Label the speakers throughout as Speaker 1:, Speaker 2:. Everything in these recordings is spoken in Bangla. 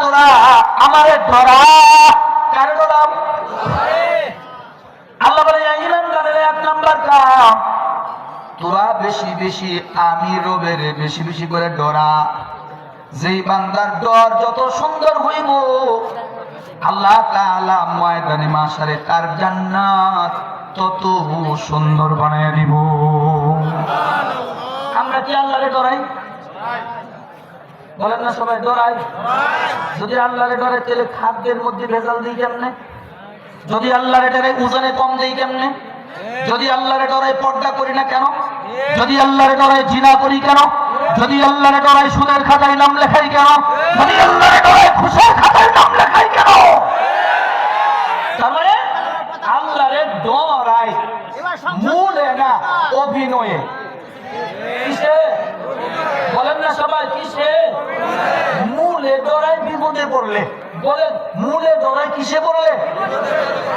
Speaker 1: তোরা আমারে ধরা। কার ডরাম আল্লাহ বলে এক তোরা বেশি বেশি আমি রবের বেশি বেশি করে ডরা। যেই বান্দার ডর যত সুন্দর হইব, আল্লাহ তাআলা ময়দানে মাসারে তার জান্নাত তত সুন্দর বানায় দিব। আমরা কি আল্লাহরে ডরাই? বলেন না সবাই ডরাই যদি আল্লাহরে ডরে, তাহলে খাদ্যের মধ্যে ভেজাল দিই কেমনে? যদি আল্লাহরে ডরে, ওজনে কম দেই কেমনে? যদি আল্লাহরে ডরাই পর্দা করি না কেন? যদি আল্লাহরে ডরাই জিনা করি কেন? যদি আল্লাহরে ডরাই সুদের খাতায় নাম লেখাই কেন? যদি আল্লাহরে ডরাই খুশের খাতায় নাম লেখাই কেন? তার মানে আল্লাহরে ডরাই, মূলে না, অভিনয়ে। কিসে? বলেন না সবাই, কিসে? পড়লে? বলেন। মূলে ডরাই কিসে পড়লে?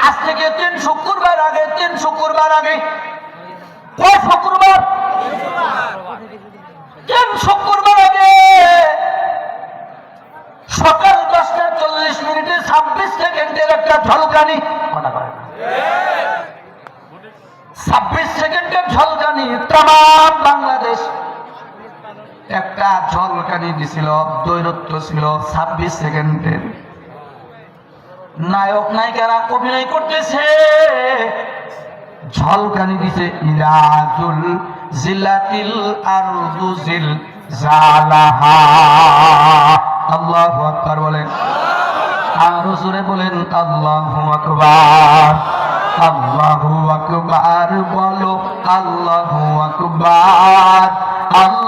Speaker 1: আজ থেকে তিন শুক্রবার আগে তিন শুক্রবার আগে? কয় শুক্রবার? তিন শুক্রবার আগে। সকাল দশটা চল্লিশ মিনিটে ছাব্বিশ সেকেন্ডের একটা ঝলকানি। কথা বলে না। ছাব্বিশ সেকেন্ডের ঝলকানি তাম বাংলাদেশ একটা ঝলকানি দিছিল, দৈরত্ব ছিল ছাব্বিশ সেকেন্ডের। নায়ক, নায়িকারা অভিনয় করতেছে। ঝলকানি দিছে ইরাজুল জিলাতিল আরদু জিল জালাহা। আল্লাহু আকবার বলেন। আরও জোরে বলেন, আল্লাহু আকবার আল্লাহু আকবার, বলো, আল্লাহু আকবার, আল্লাহ